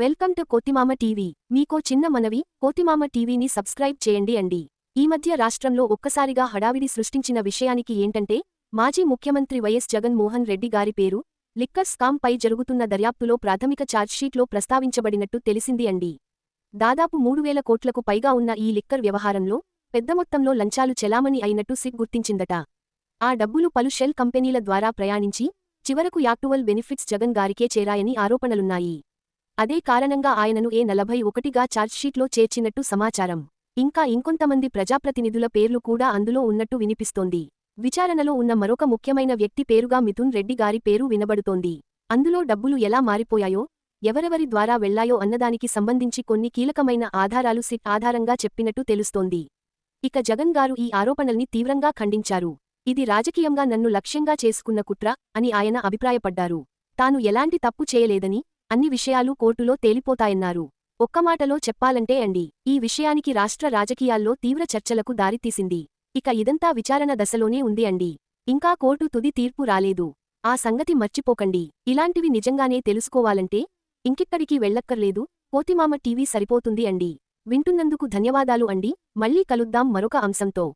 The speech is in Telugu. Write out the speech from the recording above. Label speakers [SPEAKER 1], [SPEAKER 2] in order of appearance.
[SPEAKER 1] Welcome to కోతిమామ TV. మీకో చిన్న మనవి కోతిమామ టీవీని సబ్స్క్రైబ్ చేయండి అండి. ఈ మధ్య రాష్ట్రంలో ఒక్కసారిగా హడావిడి సృష్టించిన విషయానికి ఏంటంటే మాజీ ముఖ్యమంత్రి వైఎస్ జగన్మోహన్ రెడ్డి గారి పేరు లిక్కర్ స్కామ్పై జరుగుతున్న దర్యాప్తులో ప్రాథమిక ఛార్జ్షీట్లో ప్రస్తావించబడినట్టు తెలిసింది అండి. దాదాపు మూడు వేల కోట్లకు పైగా ఉన్న ఈ లిక్కర్ వ్యవహారంలో పెద్ద మొత్తంలో లంచాలు చెలామణి అయినట్టు సిగ్ గుర్తించిందట. ఆ డబ్బులు పలు షెల్ కంపెనీల ద్వారా ప్రయాణించి చివరకు యాక్టువల్ బెనిఫిట్స్ జగన్ గారికే చేరాయని ఆరోపణలున్నాయి. అదే కారణంగా ఆయనను ఏ నలభై ఒకటిగా ఛార్జ్షీట్లో చేర్చినట్టు సమాచారం. ఇంకా ఇంకొంతమంది ప్రజాప్రతినిధుల పేర్లు కూడా అందులో ఉన్నట్టు వినిపిస్తోంది. విచారణలో ఉన్న మరొక ముఖ్యమైన వ్యక్తి పేరుగా మిథున్ రెడ్డి గారి పేరు వినబడుతోంది. అందులో డబ్బులు ఎలా మారిపోయాయో ఎవరెవరి ద్వారా వెళ్ళాయో అన్నదానికి సంబంధించి కొన్ని కీలకమైన ఆధారాలు సిట్ ఆధారంగా చెప్పినట్టు తెలుస్తోంది. ఇక జగన్ గారు ఈ ఆరోపణల్ని తీవ్రంగా ఖండించారు. ఇది రాజకీయంగా నన్ను లక్ష్యంగా చేసుకున్న కుట్ర అని ఆయన అభిప్రాయపడ్డారు. తాను ఎలాంటి తప్పు చేయలేదని అన్ని విషయాలు కోర్టులో తేలిపోతాయన్నారు. ఒక్కమాటలో చెప్పాలంటే అండి ఈ విషయానికి రాష్ట్ర రాజకీయాల్లో తీవ్ర చర్చలకు దారితీసింది. ఇక ఇదంతా విచారణ దశలోనే ఉంది అండి. ఇంకా కోర్టు తుది తీర్పు రాలేదు. ఆ సంగతి మర్చిపోకండి. ఇలాంటివి నిజంగానే తెలుసుకోవాలంటే ఇంకెక్కడికి వెళ్ళక్కర్లేదు. కోతిమామ టీవీ సరిపోతుంది అండి. వింటున్నందుకు ధన్యవాదాలు అండి. మళ్ళీ కలుద్దాం మరొక అంశంతో.